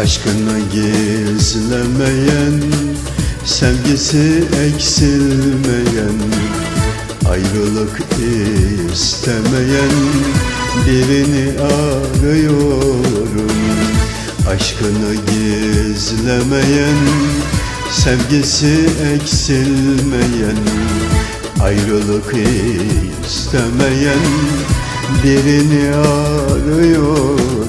Aşkını gizlemeyen Sevgisi eksilmeyen Ayrılık istemeyen Birini arıyorum. Aşkını gizlemeyen Sevgisi eksilmeyen Ayrılık istemeyen Birini arıyorum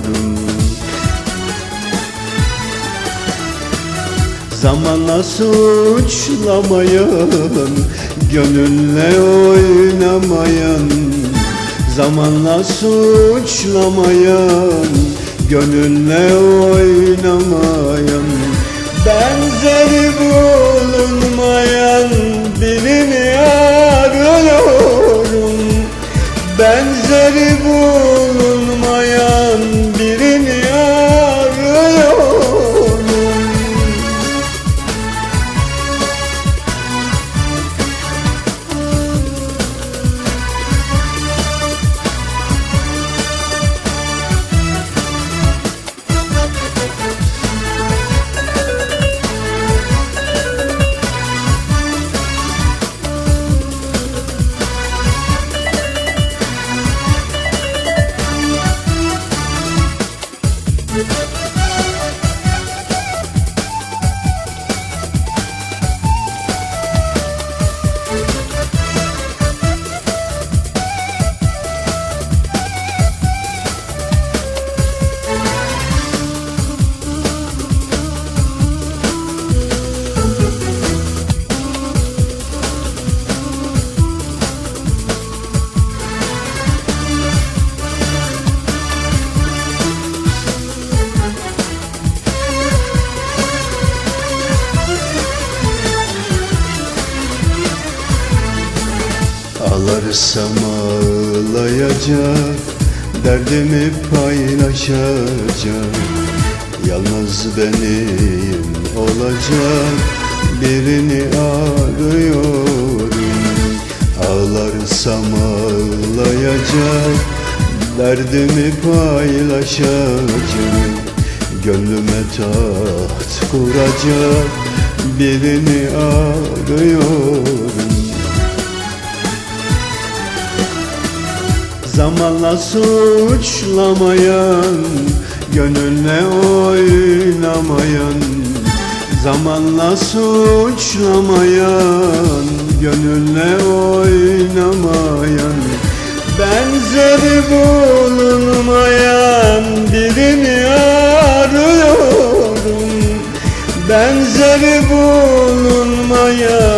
Zamanla suçlamayan Gönülle oynamayan. Zamanla suçlamayan Gönülle oynamayan. Benzeri bulunmayan Birini arıyorum. Benzeri bulunmayan Ağlarsam ağlayacak Derdimi paylaşacak. Yalnız benim olacak Birini arıyorum. Ağlarsam ağlayacak Derdimi paylaşacak. Gönlüme taht kuracak Birini arıyorum Zamanla suçlamayan Gönülle oynamayan Zamanla suçlamayan Gönülle oynamayan Benzeri bulunmayan Birini arıyorum. Benzeri bulunmayan